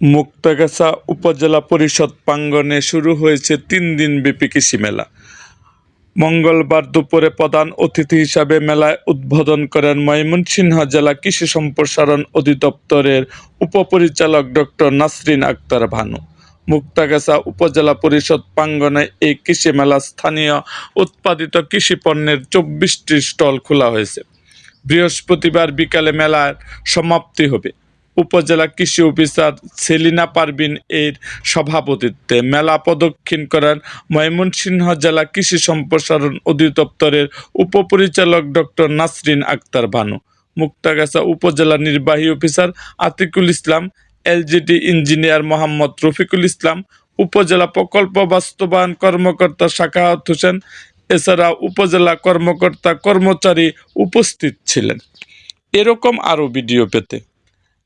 মুক্তাগাছা উপজেলা পরিষদ প্রাঙ্গণে শুরু হয়েছে তিন দিনব্যাপী কৃষি মেলা। মঙ্গলবার দুপুরে প্রধান অতিথি হিসাবে মেলায় উদ্বোধন করেন ময়মনসিংহ জেলা কৃষি সম্প্রসারণ অধিদপ্তরের উপপরিচালক ডক্টর নাসরিন আক্তার ভানু। মুক্তাগাছা উপজেলা পরিষদ প্রাঙ্গণে এই কৃষি মেলা স্থানীয় উৎপাদিত কৃষি পণ্যের চব্বিশটি স্টল খোলা হয়েছে। বৃহস্পতিবার বিকালে মেলার সমাপ্তি হবে। উপজেলা কৃষি অফিসার সেলিনা পারভিন এর সভাপতিত্বে মেলা প্রদক্ষিণ করেন ময়মনসিংহ জেলা কৃষি সম্প্রসারণ অধিদপ্তরের উপপরিচালক ডক্টর নাসরিন আক্তার ভানু, মুক্তাগাছা উপজেলা নির্বাহী officer Atikul Islam, LGD engineer Mohammad Rafiqul Islam, উপজেলা প্রকল্প বাস্তবায়ন কর্মকর্তা শাকাহাত হোসেন, এছাড়া উপজেলা কর্মকর্তা কর্মচারী উপস্থিত ছিলেন। এরকম আরও ভিডিও পেতে